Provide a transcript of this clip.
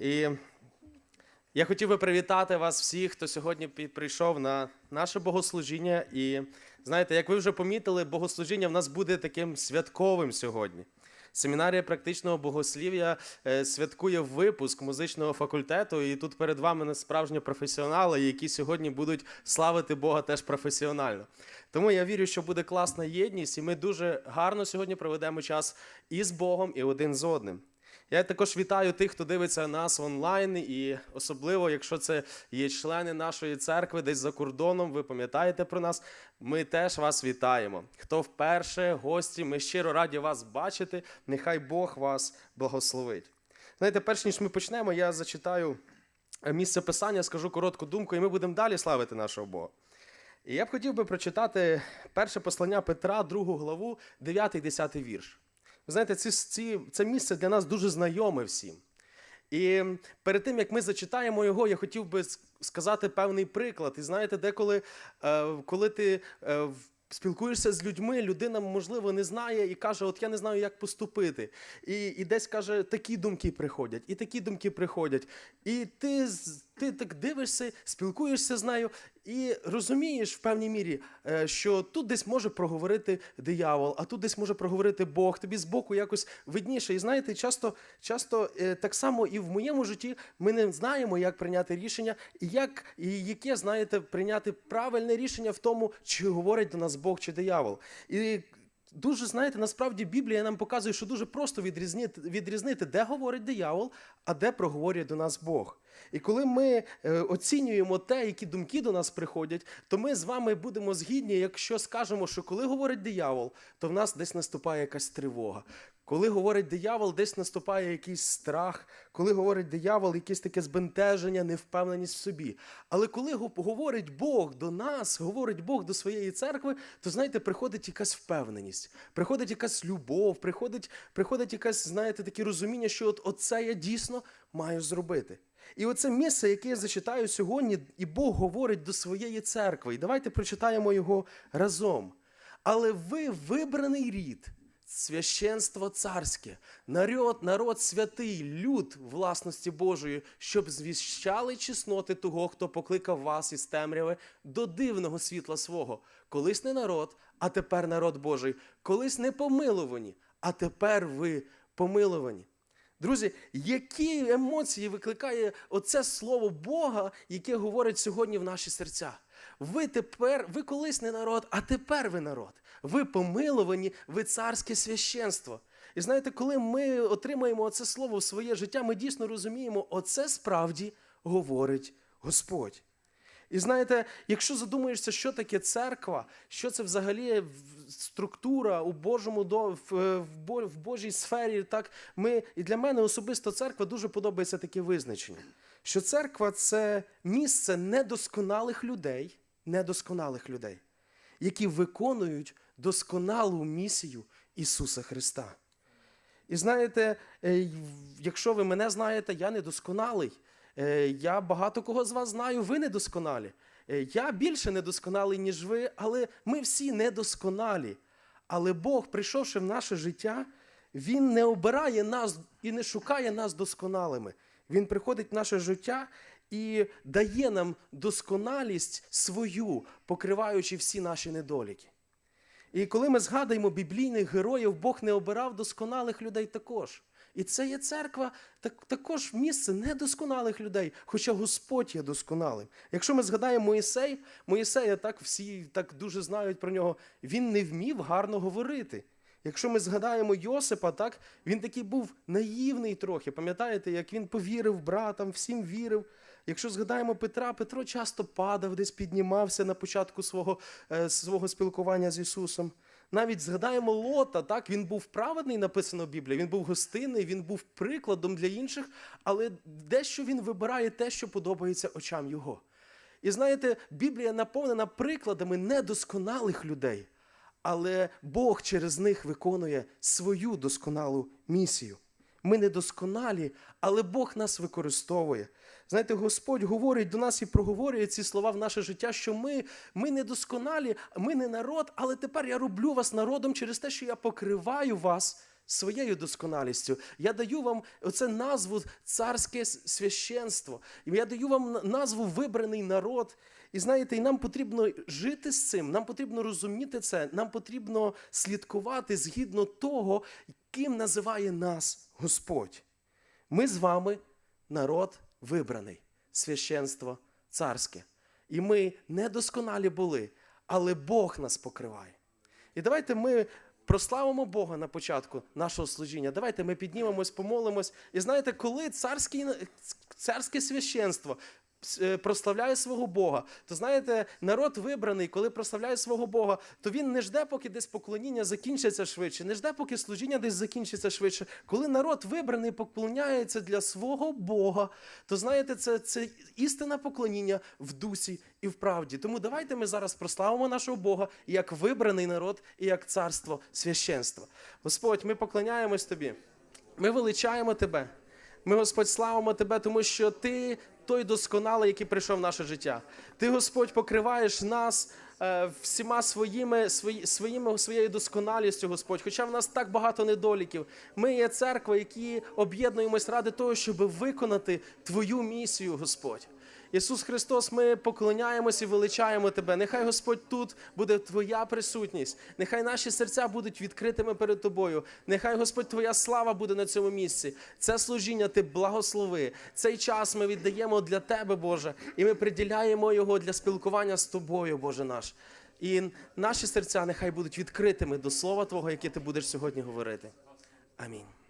І я хотів би привітати вас всіх, хто сьогодні прийшов на наше богослужіння. І знаєте, як ви вже помітили, богослужіння в нас буде таким святковим сьогодні. Семінарія практичного богослів'я е, святкує випуск музичного факультету, і тут перед вами не справжні професіонали, які сьогодні будуть славити Бога теж професіонально. Тому я вірю, що буде класна єдність, і ми дуже гарно сьогодні проведемо час і з Богом, і один з одним. Я також вітаю тих, хто дивиться нас онлайн, і особливо, якщо це є члени нашої церкви десь за кордоном, ви пам'ятаєте про нас. Ми теж вас вітаємо. Хто вперше, гості, ми щиро раді вас бачити. Нехай Бог вас благословить. Знаєте, перш ніж ми почнемо, я зачитаю е, місце писання, скажу коротку думку, і ми будемо далі славити нашого Бога. І я б хотів би прочитати перше послання Петра, другу главу, 9-10 вірш. Ви знаєте, ці, ці, це місце для нас дуже знайоме всім. І перед тим, як ми зачитаємо його, я хотів би сказати певний приклад. І знаєте, деколи, е, коли ти е, спілкуєшся з людьми, людина, можливо, не знає і каже, от я не знаю, як поступити. І, і десь каже, такі думки приходять, і такі думки приходять. І ти, ти так дивишся, спілкуєшся з нею і розумієш в певній мірі, е, що тут десь може проговорити диявол, а тут десь може проговорити Бог. Тобі збоку якось видніше. І знаєте, часто, часто е, так само і в моєму житті ми не знаємо, як прийняти рішення, і як і яке, знаєте, прийняти правильне рішення в тому, чи говорить до нас Бог чи диявол. І Дуже знаєте, насправді Біблія нам показує, що дуже просто відрізнити, відрізнити, де говорить диявол, а де проговорює до нас Бог. І коли ми е, оцінюємо те, які думки до нас приходять, то ми з вами будемо згідні, якщо скажемо, що коли говорить диявол, то в нас десь наступає якась тривога. Коли говорить диявол, десь наступає якийсь страх, коли говорить диявол, якесь таке збентеження, невпевненість в собі. Але коли говорить Бог до нас, говорить Бог до своєї церкви, то знаєте, приходить якась впевненість, приходить якась любов, приходить, приходить якесь, знаєте, таке розуміння, що от оце я дійсно маю зробити. І оце місце, яке я зачитаю сьогодні, і Бог говорить до своєї церкви. І давайте прочитаємо його разом. Але ви вибраний рід, священство царське, народ, народ святий, люд власності Божої, щоб звіщали чесноти того, хто покликав вас із темряви до дивного світла свого. Колись не народ, а тепер народ Божий, колись не помилувані, а тепер ви помилувані. Друзі, які емоції викликає оце слово Бога, яке говорить сьогодні в наші серця? Ви тепер, ви колись не народ, а тепер ви народ. Ви помиловані, ви царське священство. І знаєте, коли ми отримаємо оце слово в своє життя, ми дійсно розуміємо, оце справді говорить Господь. І знаєте, якщо задумуєшся, що таке церква, що це взагалі структура у Божому е, в Божій сфері, так ми і для мене особисто церква дуже подобається таке визначення. Що церква це місце недосконалих людей, недосконалих людей, які виконують досконалу місію Ісуса Христа. І знаєте, е, якщо ви мене знаєте, я недосконалий. Е, Я багато кого з вас знаю, ви недосконалі. Е, Я більше недосконалий, ніж ви, але ми всі недосконалі. Але Бог, прийшовши в наше життя, Він не обирає нас і не шукає нас досконалими. Він приходить в наше життя і дає нам досконалість свою, покриваючи всі наші недоліки. І коли ми згадуємо біблійних героїв, Бог не обирав досконалих людей також. І це є церква, так, також місце недосконалих людей, хоча Господь є досконалим. Якщо ми згадаємо Моїсей, Моїсея так всі так дуже знають про нього, він не вмів гарно говорити. Якщо ми згадаємо Йосипа, так він такий був наївний трохи. Пам'ятаєте, як він повірив братам, всім вірив. Якщо згадаємо Петра, Петро часто падав, десь піднімався на початку свого, е, свого спілкування з Ісусом. Навіть згадаємо Лота, так він був праведний, написано в Біблії, він був гостинний, він був прикладом для інших, але дещо він вибирає те, що подобається очам його. І знаєте, Біблія наповнена прикладами недосконалих людей, але Бог через них виконує свою досконалу місію. Ми недосконалі, але Бог нас використовує. Знаєте, Господь говорить до нас і проговорює ці слова в наше життя, що ми, ми недосконалі, ми не народ, але тепер я роблю вас народом через те, що я покриваю вас своєю досконалістю. Я даю вам оце назву царське священство. Я даю вам назву вибраний народ. І знаєте, і нам потрібно жити з цим, нам потрібно розуміти це, нам потрібно слідкувати згідно того, ким називає нас Господь. Ми з вами народ вибраний, священство царське. І ми недосконалі були, але Бог нас покриває. І давайте ми прославимо Бога на початку нашого служіння. Давайте ми піднімемось, помолимось. І знаєте, коли царське царське священство прославляє свого Бога, то знаєте, народ вибраний, коли прославляє свого Бога, то він не жде, поки десь поклоніння закінчиться швидше, не жде, поки служіння десь закінчиться швидше. Коли народ вибраний поклоняється для свого Бога, то знаєте, це, це істинне поклоніння в дусі і в правді. Тому давайте ми зараз прославимо нашого Бога як вибраний народ і як царство священства. Господь, ми поклоняємось тобі. Ми величаємо тебе. Ми, Господь, славимо Тебе, тому що Ти той досконалий, який прийшов в наше життя. Ти, Господь, покриваєш нас е, всіма своїми, свої, своїми, своєю досконалістю, Господь. Хоча в нас так багато недоліків. Ми є церква, які об'єднуємось ради того, щоб виконати Твою місію, Господь. Ісус Христос, ми поклоняємось і величаємо Тебе. Нехай Господь тут буде Твоя присутність. Нехай наші серця будуть відкритими перед Тобою. Нехай Господь Твоя слава буде на цьому місці. Це служіння Ти благослови. Цей час ми віддаємо для Тебе, Боже, і ми приділяємо його для спілкування з Тобою, Боже наш. І наші серця нехай будуть відкритими до Слова Твого, яке Ти будеш сьогодні говорити. Амінь.